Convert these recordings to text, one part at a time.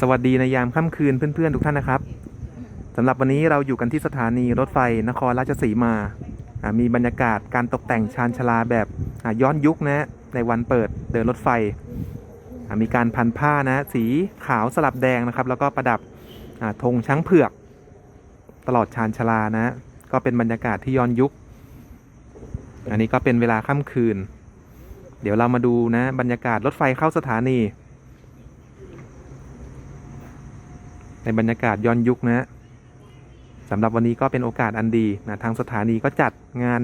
สวัสดีในยามค่ำคืนเพื่อนๆทุกท่านนะครับสำหรับวันนี้เราอยู่กันที่สถานีรถไฟนครราชสีมา มีบรรยากาศการตกแต่งชานชาลาแบบย้อนยุคนะในวันเปิดเดินรถไฟ มีการพันผ้านะสีขาวสลับแดงนะครับ แล้วก็ประดับธงช้างเผือก ตลอดชานชาลานะ ก็เป็นบรรยากาศที่ย้อนยุค อันนี้ก็เป็นเวลาค่ำคืน เดี๋ยวเรามาดูนะบรรยากาศรถไฟเข้าสถานี ในบรรยากาศย้อนยุคนะสำหรับวันนี้ก็เป็นโอกาสอันดีนะทางสถานีก็จัดงาน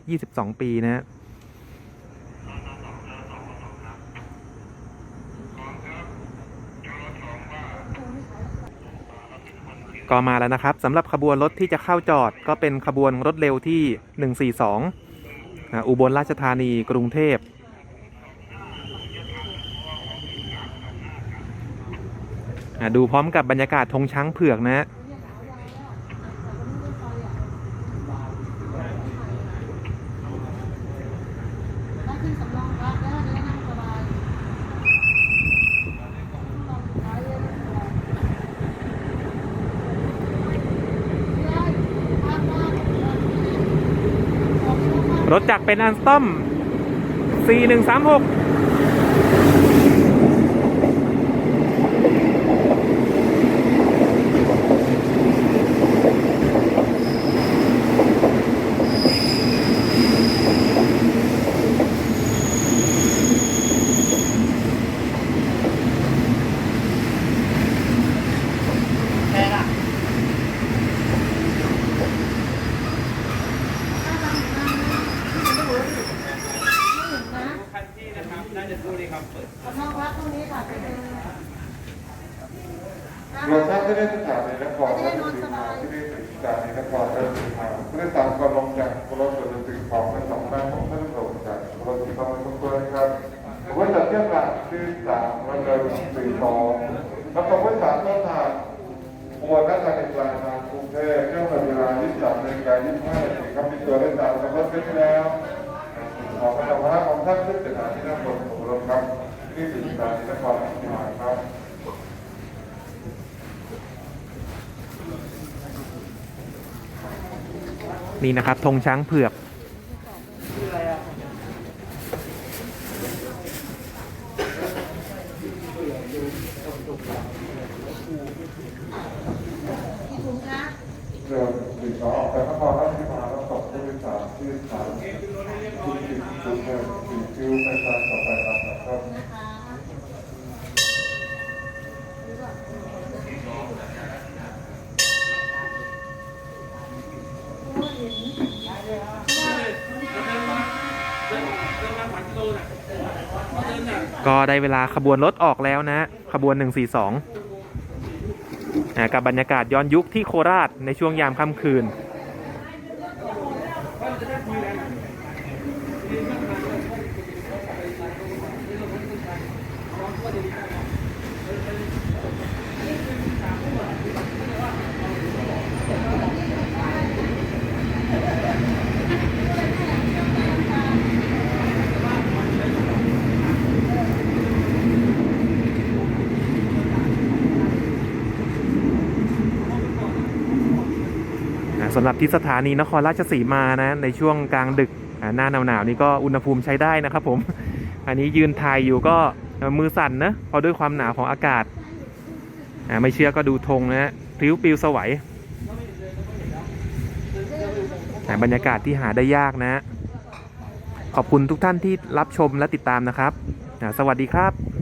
122 ปีนะก็มาแล้วนะครับสำหรับขบวนรถที่จะเข้าจอดก็เป็นขบวนรถเร็วที่ 142 อุบลราชธานีกรุงเทพ อะ ดูพร้อมกับบรรยากาศธงช้างเผือกนะฮะรถจักรเป็นอันสตอม 4136 รวมทั้งที่ได้สถานีนครราชสีมาที่ได้สถาในนครราชสีมาผู้โดยสารก่อนลงจากรถโดยสารของทั้งสองด้านของท่านหลวงจากรถที่กำลังทุกคนครับผมว่าจะเทียบกับที่สามวันเดิมสี่สองแล้วก็ผู้โดยสารต้นทางปวดนักการปลายทากรุงเทพเรื่องเวลา23นาฬิกา25นาทีครับมีตัวโดยสารกับรถขึ้นแล้วขอกระทำพระของท่านขึ้นสถานีนครของรถครับ ที่สถานีนครราชสีมาครับนี่นะครับธงช้างเผือกเดินติดต่อออกไปนคร ก็ได้เวลาขบวนรถออกแล้วนะ ขบวน 142อ่ากับบรรยากาศย้อนยุคที่โคราชในช่วงยามค่ำคืนอ่า สำหรับที่สถานีนครราชสีมานะ ในช่วงกลางดึกอ่าหน้าหนาวๆนี่ก็อุณหภูมิใช้ได้นะครับผม อันนี้ยืนถ่ายอยู่ก็มือสั่นนะเพราะด้วยความหนาวของอากาศ ไม่เชื่อก็ดูธงนะฮะพริ้วปลิวสวัยอ่บรรยากาศที่หาได้ยากนะ ขอบคุณทุกท่านที่รับชมและติดตามนะครับ สวัสดีครับ